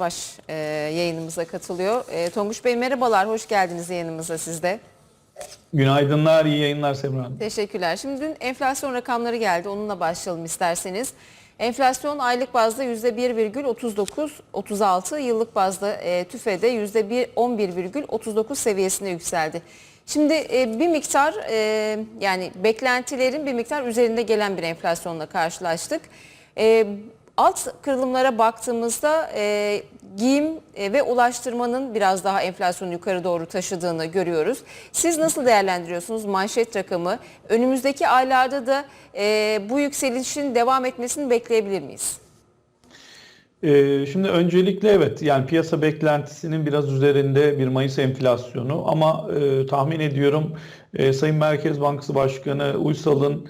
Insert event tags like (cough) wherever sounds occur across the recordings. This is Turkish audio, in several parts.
Baş e, yayınımıza katılıyor. E, Tonguç Bey merhabalar, hoş geldiniz yayınımıza siz de. Günaydınlar, iyi yayınlar Semra Hanım. Teşekkürler. Şimdi dün enflasyon rakamları geldi, onunla başlayalım isterseniz. Enflasyon aylık bazda %1,39-36, yıllık bazda e, TÜFE'de %11,39 seviyesine yükseldi. Şimdi e, bir miktar e, yani beklentilerin bir miktar üzerinde gelen bir enflasyonla karşılaştık. E, alt kırılımlara baktığımızda e, giyim e, ve ulaştırmanın biraz daha enflasyonu yukarı doğru taşıdığını görüyoruz. Siz nasıl değerlendiriyorsunuz manşet rakamı? Önümüzdeki aylarda da e, bu yükselişin devam etmesini bekleyebilir miyiz? Ee, şimdi öncelikle evet yani piyasa beklentisinin biraz üzerinde bir Mayıs enflasyonu ama e, tahmin ediyorum e, Sayın Merkez Bankası Başkanı Uysal'ın e,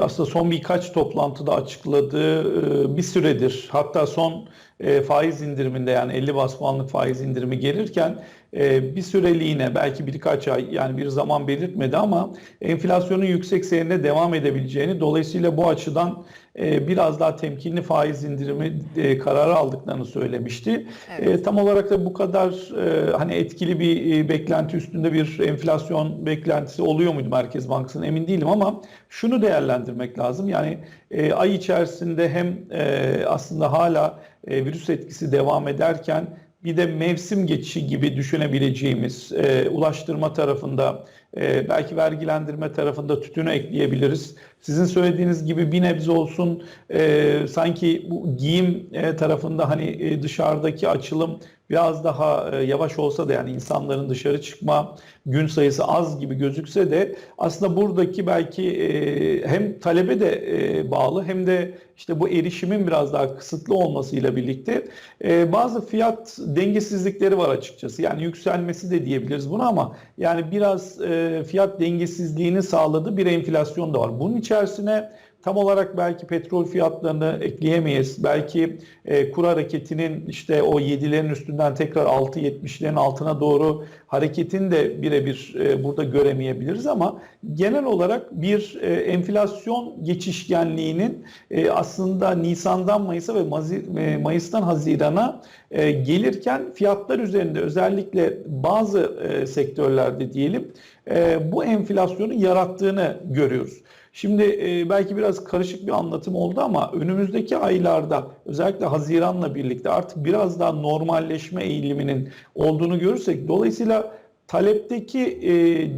aslında son birkaç toplantıda açıkladığı e, bir süredir hatta son e, faiz indiriminde yani 50 bas puanlık faiz indirimi gelirken e, bir süreliğine belki birkaç ay yani bir zaman belirtmedi ama enflasyonun yüksek seyrine devam edebileceğini dolayısıyla bu açıdan e, biraz daha temkinli faiz indirimi e, kararı aldıklarını söylemişti. Evet. E, tam olarak da bu kadar e, hani etkili bir e, beklenti üstünde bir enflasyon beklentisi oluyor muydu Merkez Bankası'nın emin değilim ama şunu değerlendirmek lazım. Yani e, ay içerisinde hem e, aslında hala e, virüs etkisi devam ederken bir de mevsim geçişi gibi düşünebileceğimiz e, ulaştırma tarafında e, belki vergilendirme tarafında tütünü ekleyebiliriz. Sizin söylediğiniz gibi bir nebze olsun e, sanki bu giyim e, tarafında hani e, dışarıdaki açılım biraz daha e, yavaş olsa da yani insanların dışarı çıkma gün sayısı az gibi gözükse de aslında buradaki belki e, hem talebe de e, bağlı hem de işte bu erişimin biraz daha kısıtlı olmasıyla birlikte e, bazı fiyat dengesizlikleri var açıkçası. Yani yükselmesi de diyebiliriz buna ama yani biraz e, fiyat dengesizliğini sağladığı bir enflasyon da var. Bunun içerisine tam olarak belki petrol fiyatlarını ekleyemeyiz. Belki e, kur hareketinin işte o 7'lerin üstünden tekrar 6-70'lerin altına doğru hareketini de birebir e, burada göremeyebiliriz ama genel olarak bir e, enflasyon geçişkenliğinin e, aslında Nisan'dan Mayıs'a ve Mazi- e, Mayıs'tan Haziran'a e, gelirken fiyatlar üzerinde özellikle bazı e, sektörlerde diyelim e, bu enflasyonu yarattığını görüyoruz. Şimdi e, belki biraz karışık bir anlatım oldu ama önümüzdeki aylarda özellikle Haziran'la birlikte artık biraz daha normalleşme eğiliminin olduğunu görürsek dolayısıyla talepteki e,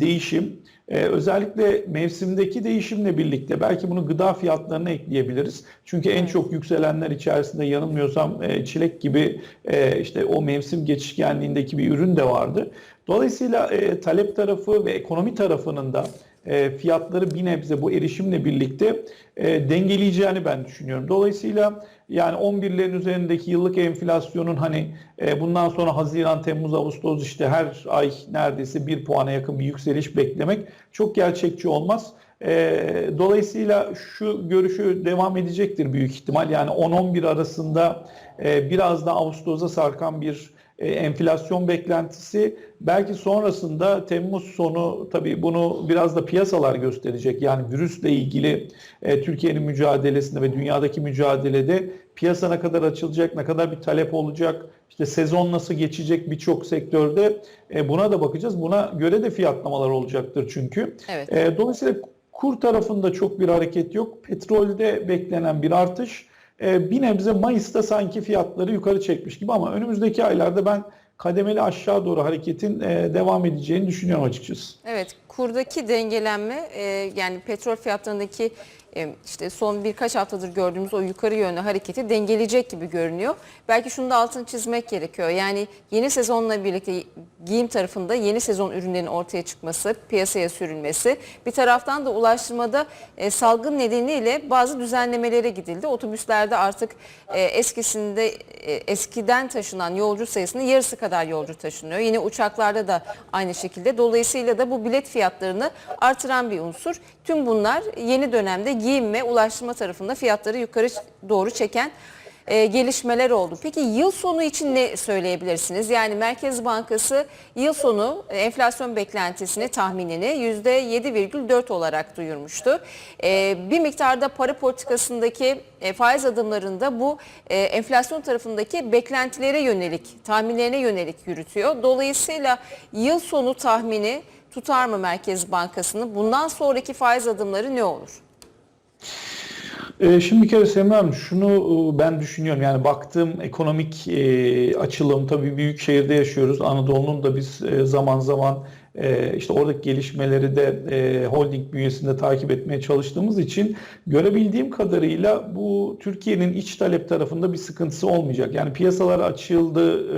değişim e, özellikle mevsimdeki değişimle birlikte belki bunu gıda fiyatlarına ekleyebiliriz. Çünkü en çok yükselenler içerisinde yanılmıyorsam e, çilek gibi e, işte o mevsim geçişkenliğindeki bir ürün de vardı. Dolayısıyla e, talep tarafı ve ekonomi tarafının da e, fiyatları bir nebze bu erişimle birlikte e, dengeleyeceğini ben düşünüyorum. Dolayısıyla yani 11'lerin üzerindeki yıllık enflasyonun hani e, bundan sonra Haziran, Temmuz, Ağustos işte her ay neredeyse bir puana yakın bir yükseliş beklemek çok gerçekçi olmaz. Dolayısıyla şu görüşü devam edecektir büyük ihtimal. Yani 10-11 arasında biraz da Ağustos'a sarkan bir e, enflasyon beklentisi belki sonrasında Temmuz sonu tabii bunu biraz da piyasalar gösterecek. Yani virüsle ilgili e, Türkiye'nin mücadelesinde ve dünyadaki mücadelede piyasa ne kadar açılacak, ne kadar bir talep olacak, işte sezon nasıl geçecek birçok sektörde e, buna da bakacağız. Buna göre de fiyatlamalar olacaktır çünkü. Evet. E, dolayısıyla kur tarafında çok bir hareket yok. Petrolde beklenen bir artış bir nebze Mayıs'ta sanki fiyatları yukarı çekmiş gibi ama önümüzdeki aylarda ben kademeli aşağı doğru hareketin e, devam edeceğini düşünüyorum açıkçası. Evet, kurdaki dengelenme e, yani petrol fiyatlarındaki e, işte son birkaç haftadır gördüğümüz o yukarı yönlü hareketi dengeleyecek gibi görünüyor. Belki şunu da altını çizmek gerekiyor. Yani yeni sezonla birlikte giyim tarafında yeni sezon ürünlerinin ortaya çıkması, piyasaya sürülmesi. Bir taraftan da ulaştırmada e, salgın nedeniyle bazı düzenlemelere gidildi. Otobüslerde artık e, eskisinde e, eskiden taşınan yolcu sayısının yarısı kadar yolcu taşınıyor. Yine uçaklarda da aynı şekilde. Dolayısıyla da bu bilet fiyatlarını artıran bir unsur. Tüm bunlar yeni dönemde giyim ve ulaştırma tarafında fiyatları yukarı doğru çeken e, gelişmeler oldu. Peki yıl sonu için ne söyleyebilirsiniz? Yani Merkez Bankası yıl sonu enflasyon beklentisini tahminini %7,4 olarak duyurmuştu. E, bir miktarda para politikasındaki e, faiz adımlarında bu e, enflasyon tarafındaki beklentilere yönelik, tahminlerine yönelik yürütüyor. Dolayısıyla yıl sonu tahmini tutar mı Merkez Bankası'nın? Bundan sonraki faiz adımları ne olur? Ee, Şimdi bir kere Semra Hanım şunu e, ben düşünüyorum yani baktığım ekonomik e, açılım tabii büyük şehirde yaşıyoruz. Anadolu'nun da biz e, zaman zaman işte oradaki gelişmeleri de holding bünyesinde takip etmeye çalıştığımız için görebildiğim kadarıyla bu Türkiye'nin iç talep tarafında bir sıkıntısı olmayacak. Yani piyasalar açıldı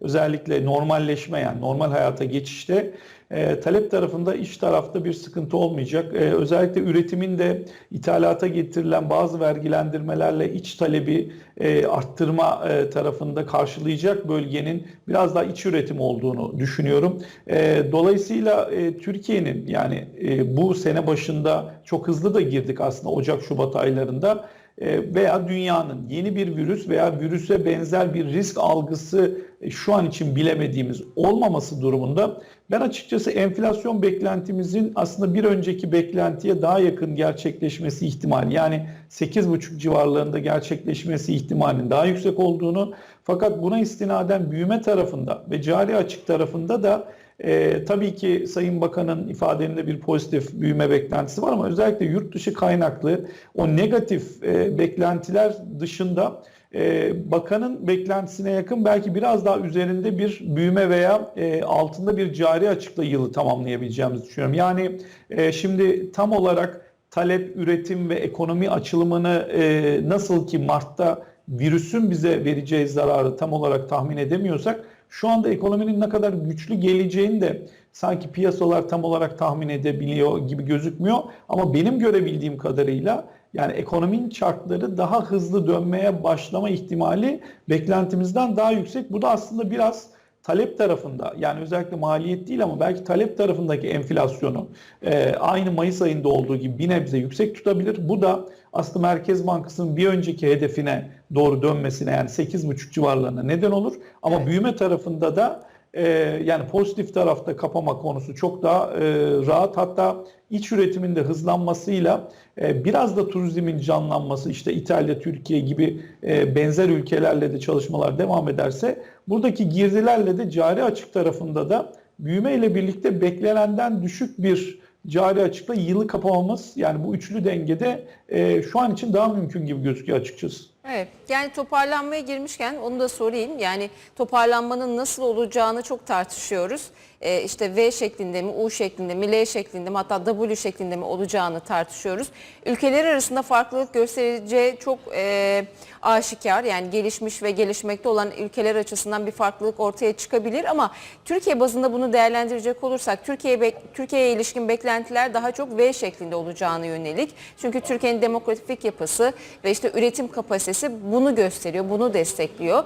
özellikle normalleşme yani normal hayata geçişte e, talep tarafında iç tarafta bir sıkıntı olmayacak. E, özellikle üretimin de ithalata getirilen bazı vergilendirmelerle iç talebi e, arttırma e, tarafında karşılayacak bölgenin biraz daha iç üretim olduğunu düşünüyorum. E, dolayısıyla e, Türkiye'nin yani e, bu sene başında çok hızlı da girdik aslında Ocak-Şubat aylarında veya dünyanın yeni bir virüs veya virüse benzer bir risk algısı e, şu an için bilemediğimiz olmaması durumunda ben açıkçası enflasyon beklentimizin aslında bir önceki beklentiye daha yakın gerçekleşmesi ihtimali yani 8,5 civarlarında gerçekleşmesi ihtimalinin daha yüksek olduğunu fakat buna istinaden büyüme tarafında ve cari açık tarafında da e, tabii ki Sayın Bakan'ın ifadelerinde bir pozitif büyüme beklentisi var ama özellikle yurt dışı kaynaklı o negatif e, beklentiler dışında e, bakanın beklentisine yakın belki biraz daha üzerinde bir büyüme veya e, altında bir cari açıkla yılı tamamlayabileceğimizi düşünüyorum. Yani e, şimdi tam olarak talep, üretim ve ekonomi açılımını e, nasıl ki Mart'ta virüsün bize vereceği zararı tam olarak tahmin edemiyorsak şu anda ekonominin ne kadar güçlü geleceğini de sanki piyasalar tam olarak tahmin edebiliyor gibi gözükmüyor. Ama benim görebildiğim kadarıyla yani ekonominin çarkları daha hızlı dönmeye başlama ihtimali beklentimizden daha yüksek. Bu da aslında biraz talep tarafında yani özellikle maliyet değil ama belki talep tarafındaki enflasyonu e, aynı Mayıs ayında olduğu gibi bir nebze yüksek tutabilir. Bu da aslında Merkez Bankası'nın bir önceki hedefine doğru dönmesine yani 8,5 civarlarına neden olur. Ama Evet. büyüme tarafında da e, yani pozitif tarafta kapama konusu çok daha e, rahat. Hatta iç üretimin de hızlanmasıyla e, biraz da turizmin canlanması işte İtalya, Türkiye gibi e, benzer ülkelerle de çalışmalar devam ederse buradaki girdilerle de cari açık tarafında da büyüme ile birlikte beklenenden düşük bir cari açıkla yılı kapamamız yani bu üçlü dengede e, şu an için daha mümkün gibi gözüküyor açıkçası. Evet yani toparlanmaya girmişken onu da sorayım. Yani toparlanmanın nasıl olacağını çok tartışıyoruz. Ee, işte V şeklinde mi, U şeklinde mi, L şeklinde mi hatta W şeklinde mi olacağını tartışıyoruz. Ülkeler arasında farklılık göstereceği çok e, aşikar. Yani gelişmiş ve gelişmekte olan ülkeler açısından bir farklılık ortaya çıkabilir ama Türkiye bazında bunu değerlendirecek olursak Türkiye Türkiye'ye ilişkin beklentiler daha çok V şeklinde olacağını yönelik. Çünkü Türkiye'nin demografik yapısı ve işte üretim kapasitesi bunu gösteriyor, bunu destekliyor.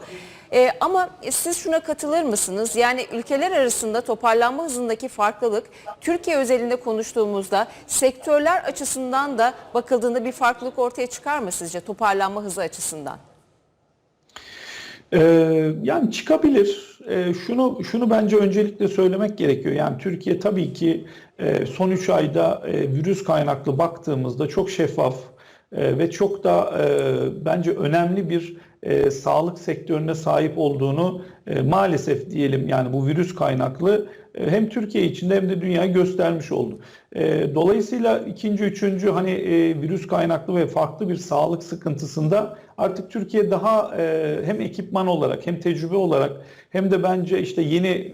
Ee, ama siz şuna katılır mısınız? Yani ülkeler arasında toparlanma hızındaki farklılık Türkiye özelinde konuştuğumuzda sektörler açısından da bakıldığında bir farklılık ortaya çıkar mı sizce toparlanma hızı açısından? Ee, yani çıkabilir. Ee, şunu şunu bence öncelikle söylemek gerekiyor. Yani Türkiye tabii ki e, son 3 ayda e, virüs kaynaklı baktığımızda çok şeffaf e, ve çok da e, bence önemli bir e, sağlık sektörüne sahip olduğunu e, maalesef diyelim yani bu virüs kaynaklı hem Türkiye içinde hem de dünyaya göstermiş oldu. E, dolayısıyla ikinci, üçüncü hani e, virüs kaynaklı ve farklı bir sağlık sıkıntısında artık Türkiye daha e, hem ekipman olarak hem tecrübe olarak hem de bence işte yeni e,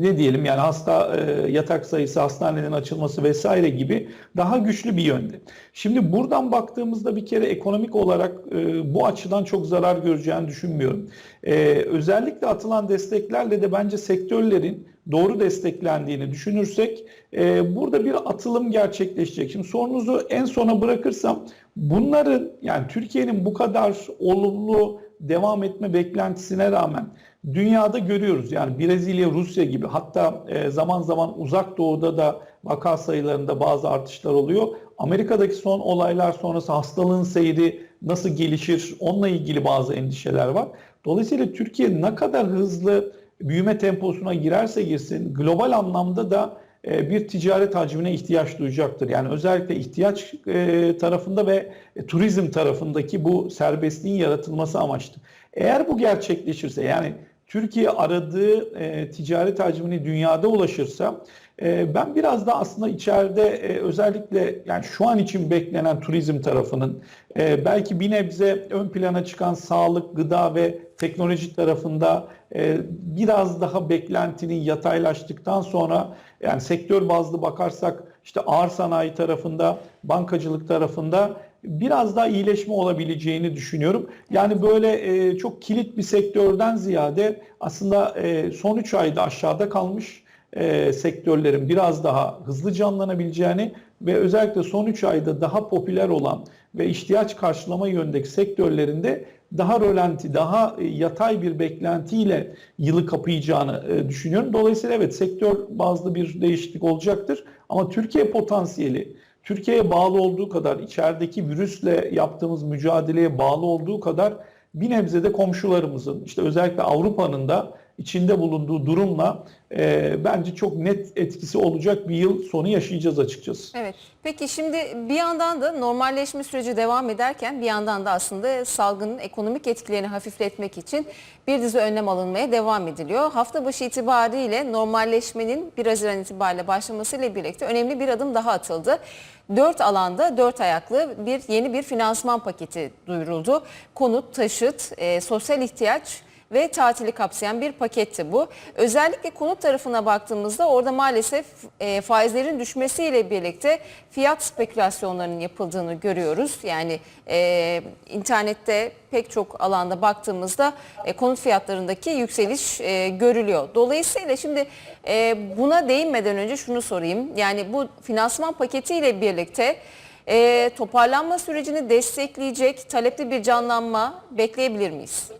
ne diyelim yani hasta e, yatak sayısı, hastanelerin açılması vesaire gibi daha güçlü bir yönde. Şimdi buradan baktığımızda bir kere ekonomik olarak e, bu açıdan çok zarar göreceğini düşünmüyorum. E, özellikle atılan desteklerle de bence sektörlerin doğru desteklendiğini düşünürsek e, burada bir atılım gerçekleşecek. Şimdi sorunuzu en sona bırakırsam bunların yani Türkiye'nin bu kadar olumlu devam etme beklentisine rağmen dünyada görüyoruz. Yani Brezilya, Rusya gibi hatta e, zaman zaman uzak doğuda da vaka sayılarında bazı artışlar oluyor. Amerika'daki son olaylar sonrası hastalığın seyri nasıl gelişir onunla ilgili bazı endişeler var. Dolayısıyla Türkiye ne kadar hızlı büyüme temposuna girerse girsin global anlamda da e, bir ticaret hacmine ihtiyaç duyacaktır. Yani özellikle ihtiyaç e, tarafında ve e, turizm tarafındaki bu serbestliğin yaratılması amaçlı. Eğer bu gerçekleşirse yani Türkiye aradığı e, ticaret hacmini dünyada ulaşırsa e, ben biraz da aslında içeride e, özellikle yani şu an için beklenen turizm tarafının e, belki bir nebze ön plana çıkan sağlık, gıda ve teknoloji tarafında e, biraz daha beklentinin yataylaştıktan sonra yani sektör bazlı bakarsak işte ağır sanayi tarafında, bankacılık tarafında biraz daha iyileşme olabileceğini düşünüyorum. Yani böyle e, çok kilit bir sektörden ziyade aslında e, son 3 ayda aşağıda kalmış e, sektörlerin biraz daha hızlı canlanabileceğini ve özellikle son 3 ayda daha popüler olan ve ihtiyaç karşılama yönündeki sektörlerinde daha rölanti, daha e, yatay bir beklentiyle yılı kapayacağını e, düşünüyorum. Dolayısıyla evet sektör bazlı bir değişiklik olacaktır ama Türkiye potansiyeli Türkiye'ye bağlı olduğu kadar, içerideki virüsle yaptığımız mücadeleye bağlı olduğu kadar bir nebze de komşularımızın, işte özellikle Avrupa'nın da içinde bulunduğu durumla e, bence çok net etkisi olacak bir yıl sonu yaşayacağız açıkçası. Evet. Peki şimdi bir yandan da normalleşme süreci devam ederken bir yandan da aslında salgının ekonomik etkilerini hafifletmek için bir dizi önlem alınmaya devam ediliyor. Hafta başı itibariyle normalleşmenin 1 Haziran itibariyle başlamasıyla birlikte önemli bir adım daha atıldı. Dört alanda dört ayaklı bir yeni bir finansman paketi duyuruldu. Konut, taşıt, e, sosyal ihtiyaç ve tatili kapsayan bir paketti bu. Özellikle konut tarafına baktığımızda orada maalesef e, faizlerin düşmesiyle birlikte fiyat spekülasyonlarının yapıldığını görüyoruz. Yani e, internette pek çok alanda baktığımızda e, konut fiyatlarındaki yükseliş e, görülüyor. Dolayısıyla şimdi e, buna değinmeden önce şunu sorayım. Yani bu finansman paketiyle birlikte e, toparlanma sürecini destekleyecek talepli bir canlanma bekleyebilir miyiz?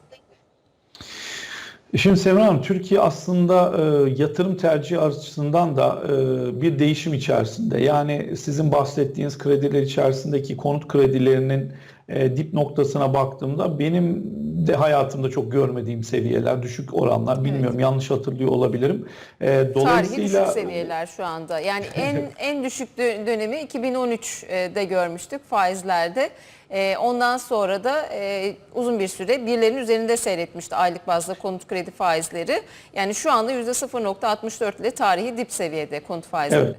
Şimdi Semra Hanım, Türkiye aslında e, yatırım tercihi açısından da e, bir değişim içerisinde. Yani sizin bahsettiğiniz krediler içerisindeki konut kredilerinin e, dip noktasına baktığımda benim de hayatımda çok görmediğim seviyeler, düşük oranlar. Bilmiyorum yanlış hatırlıyor olabilirim. E, Tarihi dolayısıyla düşük seviyeler şu anda. Yani (laughs) en en düşük dö- dönemi 2013'de görmüştük faizlerde. Ee, Ondan sonra da e, uzun bir süre birlerin üzerinde seyretmişti aylık bazda konut kredi faizleri. Yani şu anda %0.64 ile tarihi dip seviyede konut faizleri. Evet.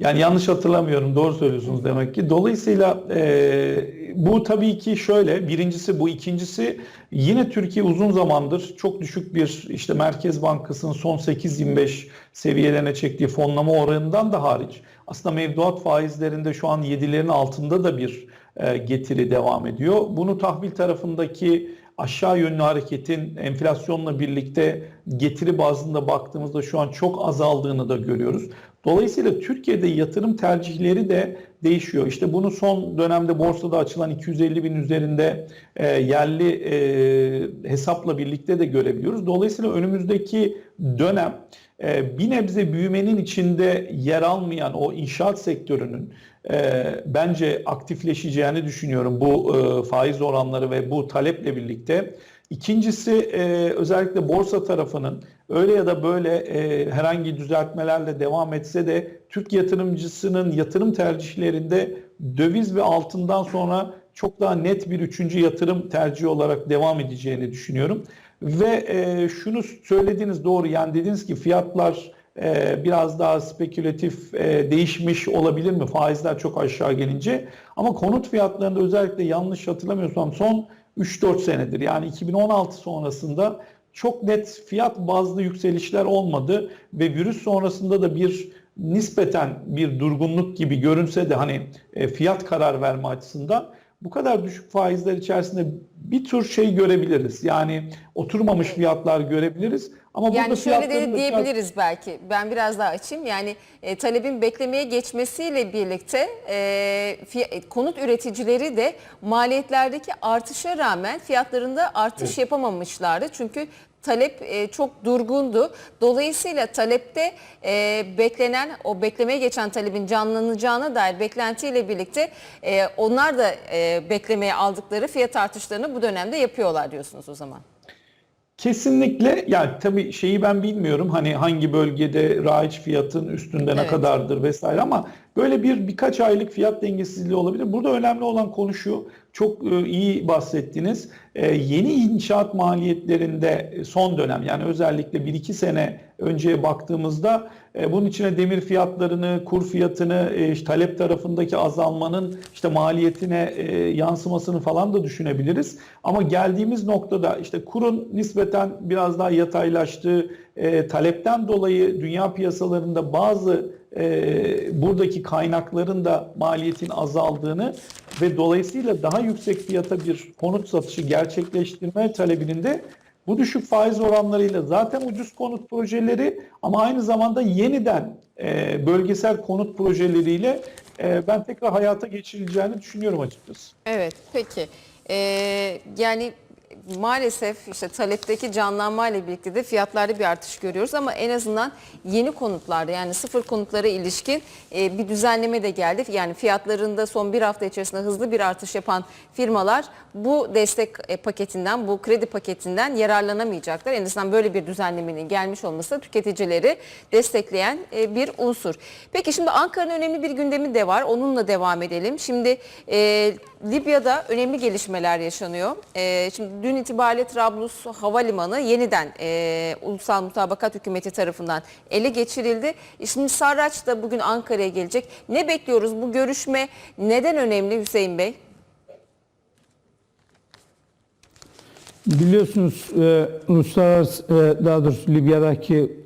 Yani yanlış hatırlamıyorum, doğru söylüyorsunuz demek ki. Dolayısıyla e, bu tabii ki şöyle, birincisi bu, ikincisi yine Türkiye uzun zamandır çok düşük bir işte Merkez Bankası'nın son 8-25 seviyelerine çektiği fonlama oranından da hariç aslında mevduat faizlerinde şu an 7'lerin altında da bir e, getiri devam ediyor. Bunu tahvil tarafındaki aşağı yönlü hareketin enflasyonla birlikte getiri bazında baktığımızda şu an çok azaldığını da görüyoruz. Dolayısıyla Türkiye'de yatırım tercihleri de değişiyor. İşte bunu son dönemde borsada açılan 250 bin üzerinde e, yerli e, hesapla birlikte de görebiliyoruz. Dolayısıyla önümüzdeki dönem e, bir nebze büyümenin içinde yer almayan o inşaat sektörünün e, bence aktifleşeceğini düşünüyorum bu e, faiz oranları ve bu taleple birlikte. İkincisi e, özellikle borsa tarafının öyle ya da böyle e, herhangi düzeltmelerle devam etse de Türk yatırımcısının yatırım tercihlerinde döviz ve altından sonra çok daha net bir üçüncü yatırım tercihi olarak devam edeceğini düşünüyorum. Ve e, şunu söylediğiniz doğru yani dediniz ki fiyatlar e, biraz daha spekülatif e, değişmiş olabilir mi faizler çok aşağı gelince ama konut fiyatlarında özellikle yanlış hatırlamıyorsam son 3-4 senedir. Yani 2016 sonrasında çok net fiyat bazlı yükselişler olmadı ve virüs sonrasında da bir nispeten bir durgunluk gibi görünse de hani e, fiyat karar verme açısından bu kadar düşük faizler içerisinde bir tür şey görebiliriz. Yani oturmamış fiyatlar görebiliriz. Ama Yani burada şöyle de diyebiliriz belki. Ben biraz daha açayım. Yani e, talebin beklemeye geçmesiyle birlikte e, fiy- e, konut üreticileri de maliyetlerdeki artışa rağmen fiyatlarında artış yapamamışlardı. Çünkü talep e, çok durgundu. Dolayısıyla talepte e, beklenen, o beklemeye geçen talebin canlanacağına dair beklentiyle birlikte e, onlar da e, beklemeye aldıkları fiyat artışlarını bu dönemde yapıyorlar diyorsunuz o zaman. Kesinlikle yani tabii şeyi ben bilmiyorum hani hangi bölgede raiç fiyatın üstünde ne Evet. kadardır vesaire ama böyle bir birkaç aylık fiyat dengesizliği olabilir. Burada önemli olan konu şu çok e, iyi bahsettiniz. E, yeni inşaat maliyetlerinde son dönem yani özellikle 1-2 sene önceye baktığımızda e, bunun içine demir fiyatlarını, kur fiyatını, talep tarafındaki azalmanın işte maliyetine yansımasını falan da düşünebiliriz. Ama geldiğimiz noktada işte kurun nispeten biraz daha yataylaştığı, talepten dolayı dünya piyasalarında bazı e, buradaki kaynakların da maliyetin azaldığını ve dolayısıyla daha yüksek fiyata bir konut satışı gerçekleştirme talebinin de bu düşük faiz oranlarıyla zaten ucuz konut projeleri ama aynı zamanda yeniden e, bölgesel konut projeleriyle e, ben tekrar hayata geçirileceğini düşünüyorum açıkçası. Evet peki Ee, yani maalesef işte talepteki canlanmayla birlikte de fiyatlarda bir artış görüyoruz ama en azından yeni konutlarda yani sıfır konutlara ilişkin e, bir düzenleme de geldi. Yani fiyatlarında son bir hafta içerisinde hızlı bir artış yapan firmalar bu destek e, paketinden bu kredi paketinden yararlanamayacaklar. En azından böyle bir düzenlemenin gelmiş olması tüketicileri destekleyen e, bir unsur. Peki şimdi Ankara'nın önemli bir gündemi de var. Onunla devam edelim. Şimdi Libya'da önemli gelişmeler yaşanıyor. Şimdi dün itibariyle Trablus Havalimanı yeniden e, Ulusal Mutabakat Hükümeti tarafından ele geçirildi. Şimdi Sarraç da bugün Ankara'ya gelecek. Ne bekliyoruz? Bu görüşme neden önemli Hüseyin Bey? Biliyorsunuz e, uluslararası e, daha doğrusu Libya'daki